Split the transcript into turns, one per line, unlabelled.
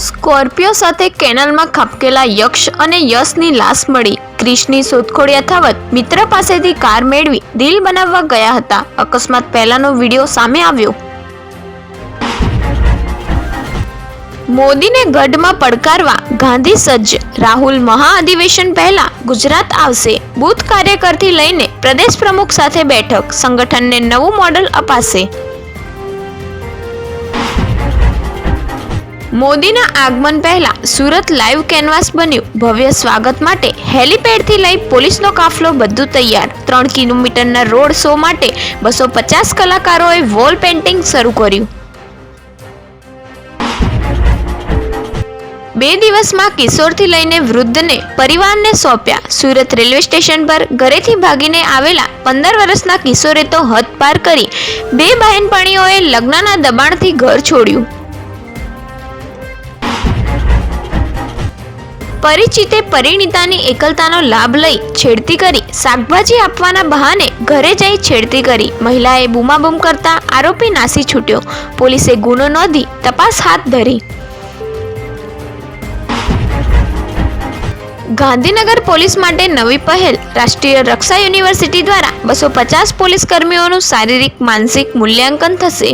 Scorpio સાથે કેનલમાં ખપકેલા યક્ષ અને યશની લાશ મળી. ક્રિશની શોધખોળ યથાવત મિત્ર પાસેથી કાર મેળવી રીલ બનાવવા ગયા હતા. અકસ્માત પહેલાનો વીડિયો સામે આવ્યો. મોદીને ગઢમાં પડકારવા ગાંધી સજ્જ. રાહુલ મહાઅધિવેશન પહેલા ગુજરાત આવશે. બૂથ કાર્યકરથી લઈને પ્રદેશ પ્રમુખ સાથે બેઠક. સંગઠનને નવું મોડલ અપાશે. મોદીના આગમન પહેલા સુરત લાઈવ કેનવાસ બન્યું. ભવ્ય સ્વાગત માટે હેલીપેડથી લઈ પોલીસનો કાફલો બધું તૈયાર. ત્રણ કિલોમીટરના રોડ શો માટે બસો પચાસ કલાકારોએ વોલ પેઇન્ટિંગ શરૂ કર્યું. બે દિવસમાં કિશોરથી લઈને વૃદ્ધને પરિવારને સોંપ્યા. સુરત રેલવે સ્ટેશન પર ઘરેથી ભાગીને આવેલા પંદર વર્ષના કિશોરે તો હદ પાર કરી બે બહેનપણીઓએ લગ્નના દબાણથી ઘર છોડ્યું. પરિચિતે પરિણીતાની એકલતાનો લાભ લઈ છેડતી કરી શાકભાજી આપવાના બહાને ઘરે જઈ છેડતી કરી. મહિલાએ બૂમાબૂમ કરતા આરોપી નાસી છૂટ્યો. પોલીસે ગુનો નોંધી તપાસ હાથ ધરી. ગાંધીનગર પોલીસ માટે નવી પહેલ. રાષ્ટ્રીય રક્ષા યુનિવર્સિટી દ્વારા બસો પચાસ પોલીસ કર્મીઓનું શારીરિક, માનસિક મૂલ્યાંકન થશે.